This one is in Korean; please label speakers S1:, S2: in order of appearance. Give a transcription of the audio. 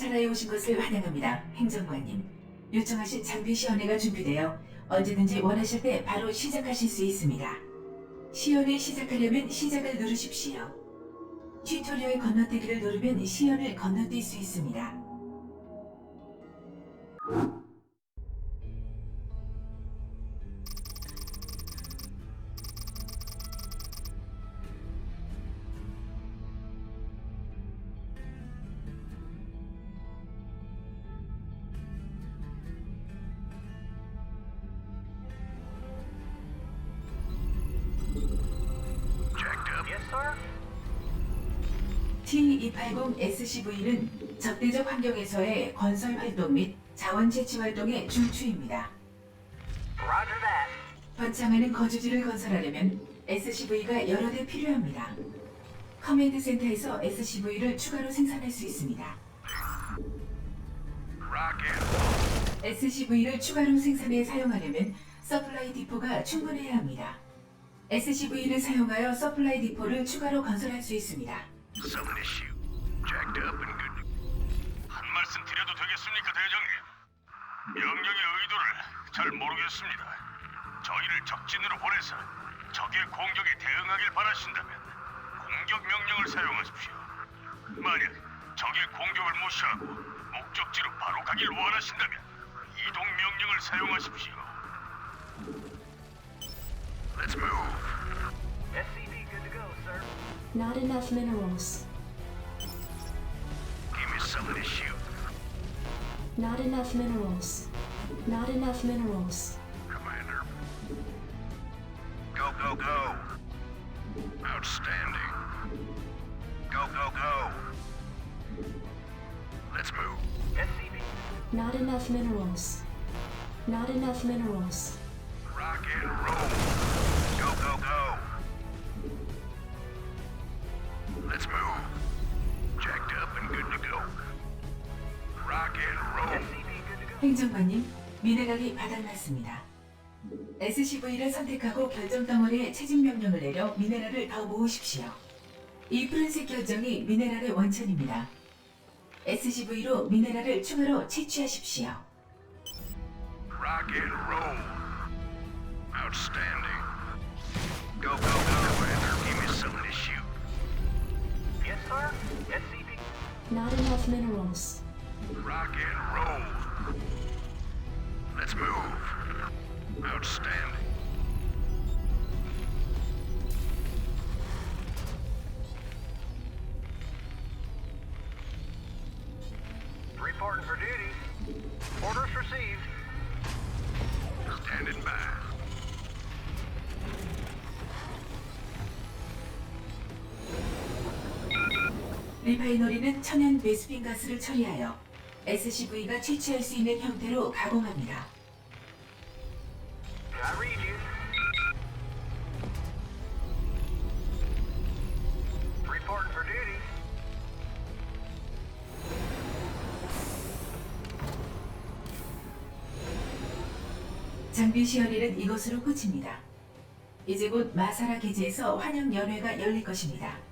S1: 마사라에 오신 것을 환영합니다. 행정관님. 요청하신 장비 시연회가 준비되어 언제든지 원하실 때 바로 시작하실 수 있습니다. 시연을 시작하려면 시작을 누르십시오. 튜토리얼 건너뛰기를 누르면 시연을 건너뛸 수 있습니다. T280SCV는 적대적 환경에서의 건설 활동 및 자원 채취 활동의 중추입니다. 번창하는 거주지를 건설하려면 SCV가 여러 대 필요합니다. 커맨드 센터에서 SCV를 추가로 생산할 수 있습니다. SCV를 추가로 생산해 사용하려면 서플라이 디포가 충분해야 합니다. SCV를 사용하여 서플라이 디포를 추가로 건설할 수 있습니다.
S2: 한 말씀 드려도 되겠습니까, 대장님? 명령의 의도를 잘 모르겠습니다. 저희를 적진으로 보내서 적의 공격에 대응하길 바라신다면 공격 명령을 사용하십시오. 만약 적의 공격을 무시하고 목적지로 바로 가길 원하신다면 이동 명령을 사용하십시오. Let's move.
S3: Not enough minerals.
S2: Give me something to shoot.
S3: Not enough minerals. Not enough minerals.
S2: Commander. Go, go, go. Outstanding. Go, go, go. Let's move. SCV.
S3: Not enough minerals. Not enough minerals.
S2: Rock and roll. Go, go, go. Let's move. Jacked up and good to go. Rock and roll.
S1: 행정관님, 미네랄이 바닥났습니다. SCV를 선택하고 결정 덩어리에 채집 명령을 내려 미네랄을 더 모으십시오. 이 푸른색 결정이 미네랄의 원천입니다. SCV로 미네랄을 추가로 채취하십시오.
S2: Rock and roll. Outstanding.
S3: Not enough minerals.
S2: Rock and roll. Let's move. Outstanding.
S1: 리파이너리는 천연 베스핀 가스를 처리하여 SCV가 채취할 수 있는 형태로 가공합니다. 장비 시연일은 이것으로 끝입니다. 이제 곧 마사라 기지에서 환영 연회가 열릴 것입니다.